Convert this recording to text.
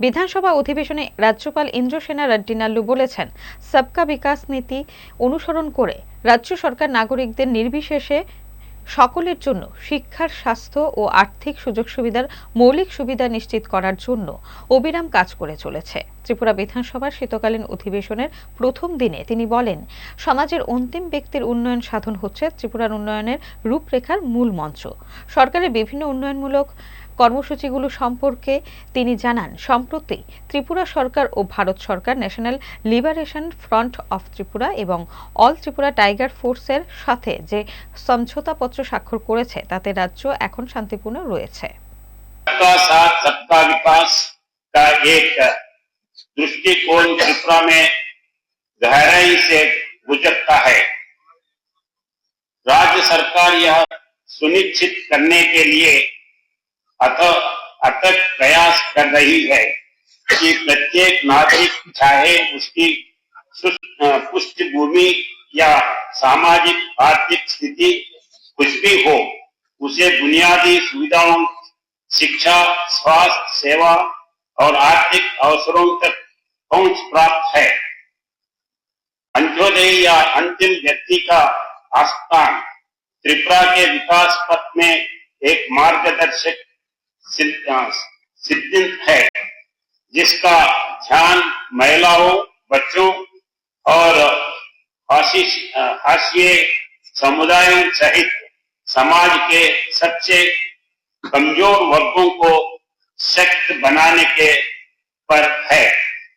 বিধানসভা অধিবেশনে রাজ্যপাল ইন্দ্রসেনা রেড্ডি নাল্লু বলেছেন, সবকা বিকাশ নীতি অনুসরণ করে রাজ্য সরকার নাগরিকদের নির্বিশেষে সকলের জন্য শিক্ষার স্বাস্থ্য ও আর্থিক সুযোগ সুবিধার মৌলিক সুবিধা নিশ্চিত করার জন্য অবিরাম কাজ করে চলেছে। ত্রিপুরা বিধানসভার শীতকালীন অধিবেশনের প্রথম দিনে তিনি বলেন, সমাজের অন্তিম ব্যক্তির উন্নয়ন সাধন হচ্ছে ত্রিপুরার উন্নয়নের রূপরেখার মূল মঞ্চ। সরকারের বিভিন্ন উন্নয়নমূলক কর্মসূচিগুলো সম্পর্কে তিনি জানান সম্প্রতি ত্রিপুরা সরকার ও ভারত সরকার National Liberation Front of Tripura এবং অল ত্রিপুরা টাইগার ফোর্সের সাথে যে সমঝোতাপত্র স্বাক্ষর করেছে তাতে রাজ্য এখন শান্তিপূর্ণ রয়েছে सबका साथ सबका विकास का एक दृष्टिकोण त्रिपुरा में गहराई से गुजरता है राज्य सरकार यह सुनिश्चित करने के लिए अथ अथक प्रयास कर रही है कि प्रत्येक नागरिक, चाहे उसकी पृष्ठभूमि या सामाजिक, आर्थिक स्थिति कुछ भी हो, उसे बुनियादी सुविधाओं, शिक्षा, स्वास्थ्य, सेवा और आर्थिक अवसरों तक पहुँच प्राप्त है। अंत्योदय या अंतिम व्यक्ति का आस्थान त्रिपुरा के विकास पथ में एक मार्गदर्शक सिद्धांत है, जिसका ध्यान महिलाओं, बच्चों और समुदायों सहित समाज के सच्चे कमज़ोर वर्गों को सख्त बनाने के पर है।